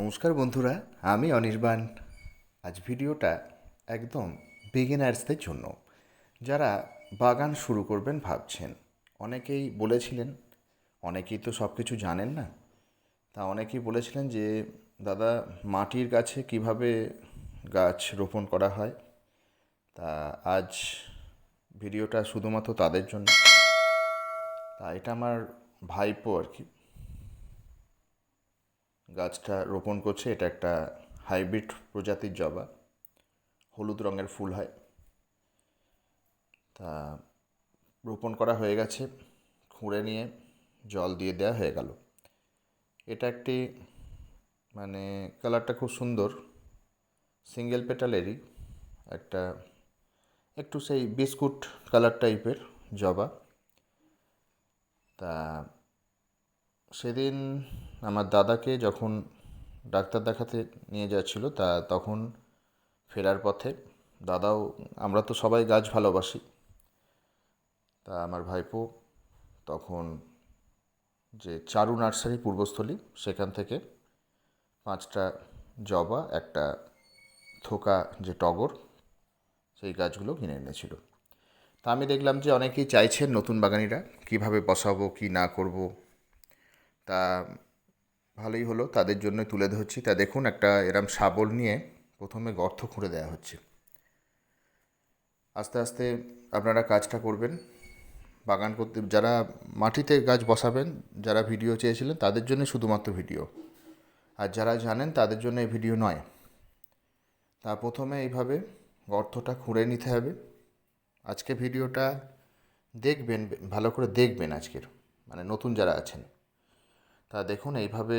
নমস্কার বন্ধুরা, আমি অনির্বাণ। আজ ভিডিওটা একদম বিগিনার্সদের জন্য। যারা বাগান শুরু করবেন ভাবছেন, অনেকেই বলেছিলেন, অনেকেই তো সব কিছু জানেন না, তা অনেকেই বলেছিলেন যে, দাদা, মাটির গাছে কীভাবে গাছ রোপণ করা হয়? তা আজ ভিডিওটা শুধুমাত্র তাদের জন্য। তা এটা আমার ভাইপো আর কি। গাছটা রোপণ করছে, এটা একটা হাইব্রিড প্রজাতির জবা। হলুদ রঙের ফুল হয়। তা রোপণ করা হয়ে গেছে, খুঁড়ে নিয়ে জল দিয়ে দেওয়া হয়ে গেল। এটা একটি মানে কালারটা খুব সুন্দর, সিঙ্গেল পেটালেরই একটা, একটু সেই বিস্কুট কালার টাইপের জবা। তা সেদিন আমার দাদাকে যখন ডাক্তার দেখাতে নিয়ে যাচ্ছিল, তা তখন ফেরার পথে দাদাও, আমরা তো সবাই গাছ ভালোবাসি। তা আমার ভাইপো তখন যে চারু নার্সারি পূর্বস্থলী, সেখান থেকে পাঁচটা জবা, একটা থোকা যে টগর, সেই গাছগুলো কিনে এনেছিল। তা আমি দেখলাম যে অনেকেই চাইছেন নতুন বাগানিরা, কীভাবে বসাবো, কি না করব। তা ভালোই হলো, তাদের জন্য তুলে ধরছি তা দেখুন, একটা এরম শাবল নিয়ে প্রথমে গর্ত খুঁড়ে দেওয়া হচ্ছে। আস্তে আস্তে আপনারা কাজটা করবেন। বাগান করতে, যারা মাটিতে গাছ বসাবেন, যারা ভিডিও চেয়েছিলেন, তাদের জন্য শুধুমাত্র ভিডিও। আর যারা জানেন, তাদের জন্য এই ভিডিও নয়। তা প্রথমে এইভাবে গর্তটা খুঁড়ে নিতে হবে। আজকে ভিডিওটা দেখবেন, ভালো করে দেখবেন আজকের মানে নতুন যারা আছেন। তা দেখুন এইভাবে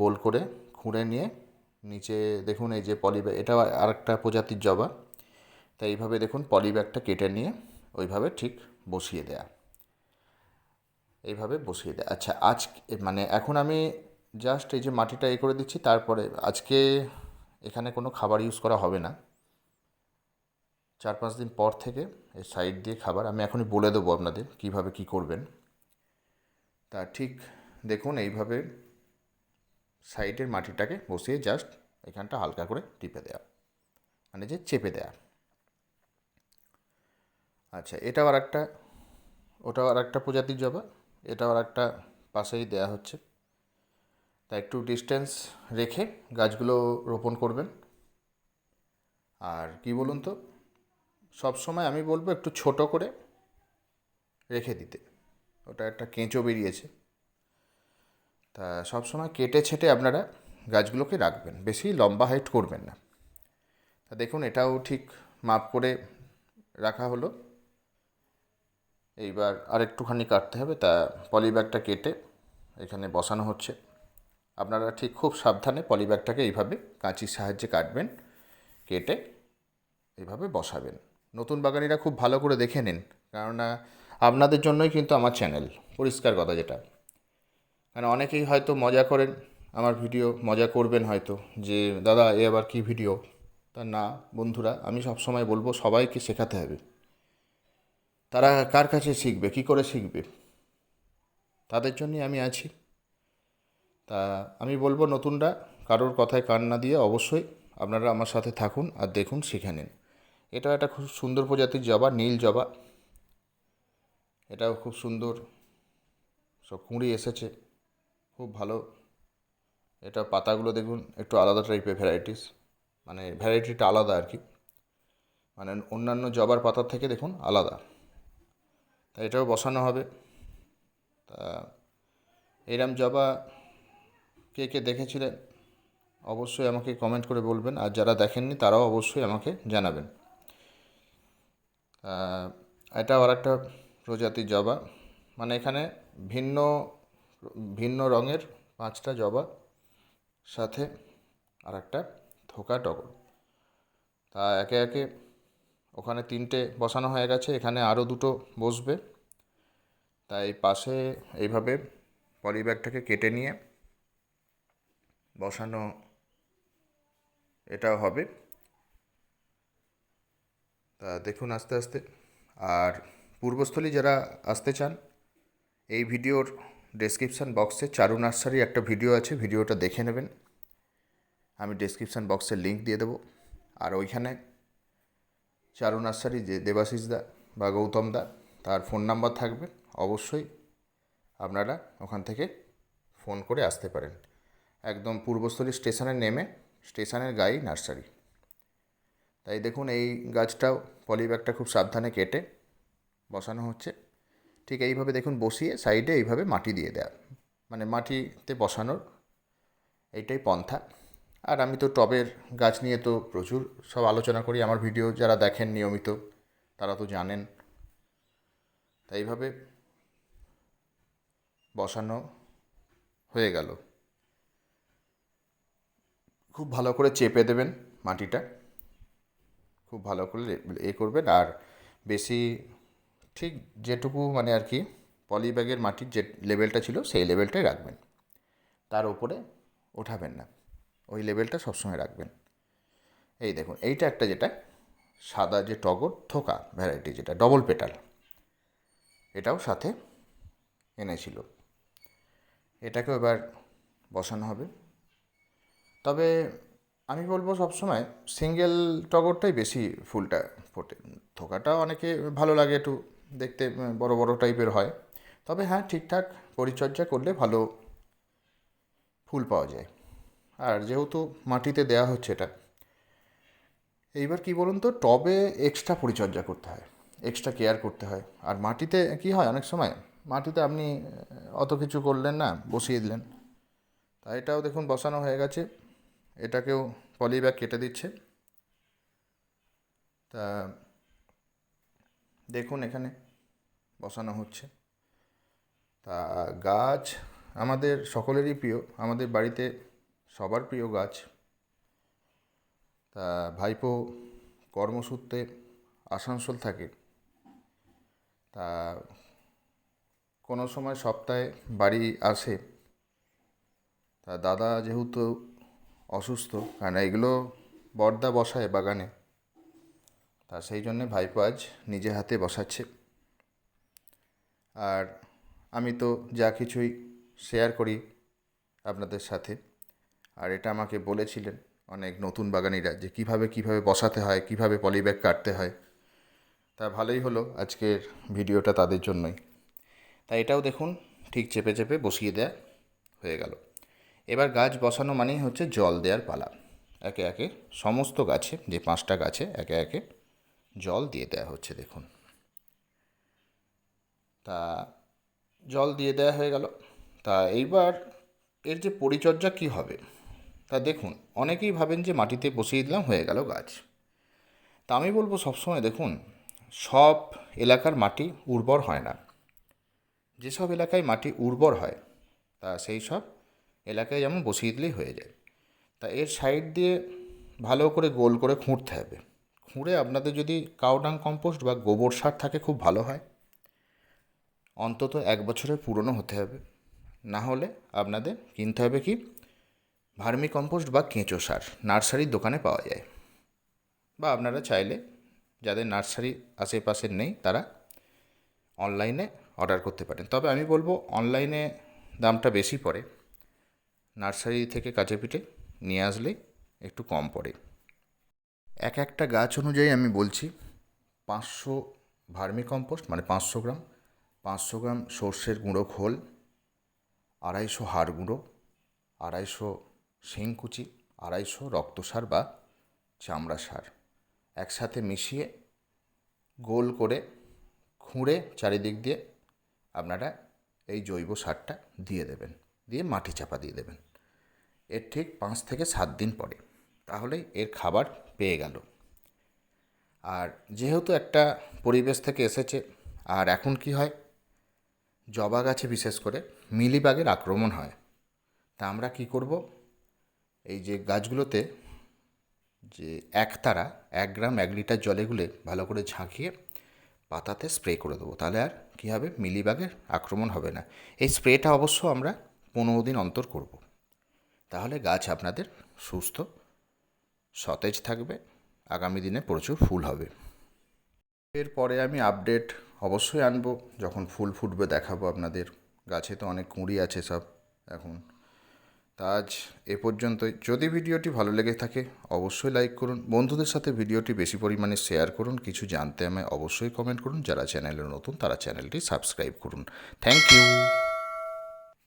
গোল করে খুঁড়ে নিয়ে নিচে দেখুন এই যে পলিব্যাগ এটা আরেকটা প্রজাতির জবা। তা এইভাবে দেখুন পলিব্যাগটা কেটে নিয়ে ওইভাবে ঠিক বসিয়ে দেয়া। এইভাবে বসিয়ে দেয়া। আচ্ছা আজ মানে এখন আমি জাস্ট এই যে মাটিটা এ করে দিচ্ছি, তারপরে আজকে এখানে কোনো খাবার ইউজ করা হবে না। চার পাঁচ দিন পর থেকে এই সাইড দিয়ে খাবার, আমি এখনই বলে দেবো আপনাদের কীভাবে কী করবেন। তা ঠিক দেখুন এইভাবে সাইডের মাটিটাকে বসিয়ে জাস্ট এখানটা হালকা করে টিপে দেওয়া মানে যে চেপে দেয়া। আচ্ছা এটাও আর একটা ওটাও আর একটা প্রজাতির জবা, এটাও আর একটা পাশেই দেয়া হচ্ছে। তা একটু ডিস্টেন্স রেখে গাছগুলো রোপণ করবেন। আর কি বলুন তো, সব সময় আমি বলব একটু ছোট করে রেখে দিতে। ওটা একটা কেঁচো বেরিয়েছে। তা সব সময় কেটে ছেটে আপনারা গাছগুলোকে রাখবেন, বেশি লম্বা হাইট করবেন না। তা দেখুন, এটাও ঠিক মাপ করে রাখা হলো। এইবার আর একটুখানি কাটতে হবে, তা পলিব্যাগটা কেটে এখানে বসানো হচ্ছে। আপনারা ঠিক খুব সাবধানে পলিব্যাগটাকে এইভাবে কাঁচির সাহায্যে কাটবেন, কেটে এইভাবে বসাবেন। নতুন বাগানিরা খুব ভালো করে দেখে নিন, কেননা আপনাদের জন্যই কিন্তু আমার চ্যানেল পরিষ্কার কথা যেটা। কারণ অনেকেই হয়তো মজা করেন, আমার ভিডিও মজা করবেন হয়তো, যে, দাদা, এ আবার কী ভিডিও? তা না, বন্ধুরা, আমি সবসময় বলব সবাইকে শেখাতে হবে। তারা কার কাছে শিখবে, কী করে শিখবে? তাদের জন্যই আমি আছি। তা আমি বলব নতুনরা, কারোর কথায় কান না দিয়ে অবশ্যই আপনারা আমার সাথে থাকুন আর দেখুন, শিখে নিন। এটাও একটা খুব সুন্দর প্রজাতির জবা, নীল জবা। এটাও খুব সুন্দর, সব কুঁড়ি এসেছে। খুব ভালো। এটা পাতাগুলো দেখুন, একটু আলাদা টাইপের ভ্যারাইটিস মানে ভ্যারাইটিটা আলাদা আর কি। মানে অন্যান্য জবার পাতার থেকে দেখুন আলাদা। তা এটাও বসানো হবে। তা এরম জবা কে কে দেখেছিলেন, অবশ্যই আমাকে কমেন্ট করে বলবেন। আর যারা দেখেননি, তারাও অবশ্যই আমাকে জানাবেন। এটা আর একটা প্রজাতির জবা। মানে এখানে ভিন্ন ভিন্ন রঙের পাঁচটা জবা, সাথে আর একটা থোকা টগর। তা একে একে ওখানে তিনটে বসানো হয়ে গেছে, এখানে আরও দুটো বসবে। তাই পাশে এইভাবে পলিব্যাগটাকে কেটে নিয়ে বসানো এটাও হবে। তা দেখুন আস্তে আস্তে। আর পূর্বস্থলী যারা আসতে চান, এই ভিডিওর ডেসক্রিপশান বক্সে চারু নার্সারি একটা ভিডিও আছে ভিডিওটা দেখে নেবেন। আমি ডিসক্রিপশান বক্সে লিঙ্ক দিয়ে দেবো। আর ওইখানে চারু নার্সারি যে দেবাশিস দা বা গৌতম দা, তার ফোন নাম্বার থাকবে। অবশ্যই আপনারা ওখান থেকে ফোন করে আসতে পারেন। একদম পূর্বস্থলী স্টেশনে নেমে স্টেশনের গায়েই নার্সারি। তাই দেখুন, এই গাছটাও পলিব্যাগটা খুব সাবধানে কেটে বসানো হচ্ছে। ঠিক এইভাবে দেখুন বসিয়ে সাইডে এইভাবে মাটি দিয়ে দেওয়া। মানে মাটিতে বসানোর এইটাই পন্থা। আর আমি তো টবের গাছ নিয়ে তো প্রচুর সব আলোচনা করি, আমার ভিডিও যারা দেখেন নিয়মিত তারা তো জানেন। তাই এইভাবে বসানো হয়ে গেল। খুব ভালো করে চেপে দেবেন মাটিটা। খুব ভালো করে এ করবেন আর বেশি ঠিক যেটুকু মানে আর কি পলি ব্যাগের মাটির যে লেভেলটা ছিল সেই লেভেলটাই রাখবেন। তার উপরে ওঠাবেন না। ওই লেভেলটা সবসময় রাখবেন। এই দেখুন, এইটা একটা যেটা সাদা যে টগর, থোকা ভ্যারাইটি যেটা ডবল পেটাল এটাও সাথে এনেছিল। এটাকেও এবার বসানো হবে। তবে আমি বলব সবসময় সিঙ্গেল টগরটাই বেশি ফুলটা ফোটে। থোকাটা অনেকে ভালো লাগে একটু দেখতে বড় বড় টাইপের হয়। তবে হ্যাঁ ঠিকঠাক পরিচর্যা করলে ভালো ফুল পাওয়া যায়। আর যেহেতু মাটিতে দেওয়া হচ্ছে এটা, এইবার কি বলুন তো, টবে এক্সট্রা পরিচর্যা করতে হয় এক্সট্রা কেয়ার করতে হয়। আর মাটিতে কি হয়, অনেক সময় মাটিতে আপনি অত কিছু করলেন না, বসিয়ে দিলেন। তা এটাও দেখুন, বসানো হয়ে গেছে। এটাকেও পলি ব্যাগ কেটে দিচ্ছে। তা দেখুন এখানে বসানো হচ্ছে। তা গাছ আমাদের সকলেরই প্রিয়, আমাদের বাড়িতে সবার প্রিয় গাছ। তা ভাইপো কর্মসূত্রে আসানসোল থাকে। তা কোনো সময় সপ্তাহে বাড়ি আসে। তা দাদা যেহেতু অসুস্থ কারণ এগুলো বর্দা বসায় বাগানে। তা সেই জন্যে ভাইপো আজ নিজে হাতে বসাচ্ছে। আর আমি তো যা কিছুই শেয়ার করি আপনাদের সাথে, আর এটা আমাকে বলেছিলেন অনেক নতুন বাগানিরা যে কীভাবে কীভাবে বসাতে হয়, কীভাবে পলিব্যাগ কাটতে হয়। তা ভালোই হলো আজকের ভিডিওটা তাদের জন্যই। তা এটাও দেখুন, ঠিক চেপে চেপে বসিয়ে দেয়া হয়ে গেল। এবার গাছ বসানো মানেই হচ্ছে জল দেওয়ার পালা। একে একে সমস্ত গাছে, যে পাঁচটা গাছে, একে একে জল দিয়ে দেওয়া হচ্ছে, দেখুন। তা জল দিয়ে দেওয়া হয়ে গেল। তা এইবার এর যে পরিচর্যা কী হবে? তা দেখুন, অনেকেই ভাবেন যে মাটিতে বসিয়ে দিলাম, হয়ে গেল গাছ। তা আমি বলব সবসময় দেখুন, সব এলাকার মাটি উর্বর হয় না। যেসব এলাকায় মাটি উর্বর হয়, তা সেই সব এলাকায় যেমন বসিয়ে দিলেই হয়ে যায়। তা এর সাইড দিয়ে ভালো করে গোল করে খুঁড়তে হবে। খুঁড়ে আপনাদের যদি কাউডাং কম্পোস্ট বা গোবর সার থাকে খুব ভালো হয়। অন্তত এক বছরের পুরনো হতে হবে। না হলে আপনাদের কিনতে হবে কি? ভার্মি কম্পোস্ট বা কেঁচো সার নার্সারির দোকানে পাওয়া যায়। বা আপনারা চাইলে যাদের নার্সারি আশেপাশে নেই তারা অনলাইনে অর্ডার করতে পারেন। তবে আমি বলব অনলাইনে দামটা বেশি পড়ে। নার্সারি থেকে কাছে পিঠে নিয়ে আসলেই একটু কম পড়ে। এক একটা গাছ অনুযায়ী আমি বলছি পাঁচশো ভার্মি কম্পোস্ট মানে পাঁচশো গ্রাম পাঁচশো গ্রাম সর্ষের গুঁড়ো খোল, আড়াইশো হাড় গুঁড়ো, আড়াইশো শিংকুচি, আড়াইশো রক্ত সার বা চামড়া সার। একসাথে মিশিয়ে গোল করে খুঁড়ে চারিদিক দিয়ে আপনারা এই জৈব সারটা দিয়ে দেবেন, দিয়ে মাটি চাপা দিয়ে দেবেন। এর ঠিক পাঁচ থেকে সাত দিন পরে। তাহলেই এর খাবার পেয়ে গেল। আর যেহেতু একটা পরিবেশ থেকে এসেছে, আর এখন কি হয়? জবা গাছে বিশেষ করে মিলিবাগের আক্রমণ হয়। তা আমরা কি করব? এই যে গাছগুলোতে যে একতারা, এক গ্রাম, এক লিটার জলে গুলে ভালো করে ঝাঁকিয়ে পাতাতে স্প্রে করে দেবো, তাহলে আর কী হবে? মিলিবাগের আক্রমণ হবে না। এই স্প্রেটা অবশ্য আমরা পনেরো দিন অন্তর করব। তাহলে গাছ আপনাদের সুস্থ সতেজ থাকবে, আগামী দিনে প্রচুর ফুল হবে। এরপরে আমি আপডেট অবশ্যই আনব, যখন ফুল ফুটবে দেখাবো আপনাদের। গাছে তো অনেক কুঁড়ি আছে সব এখন। তা আজ এ পর্যন্তই। যদি ভিডিওটি ভালো লেগে থাকে, অবশ্যই লাইক করুন। বন্ধুদের সাথে ভিডিওটি বেশি পরিমাণে শেয়ার করুন। কিছু জানতে আমায় অবশ্যই কমেন্ট করুন। যারা চ্যানেলে নতুন, তারা চ্যানেলটি সাবস্ক্রাইব করুন। Thank you.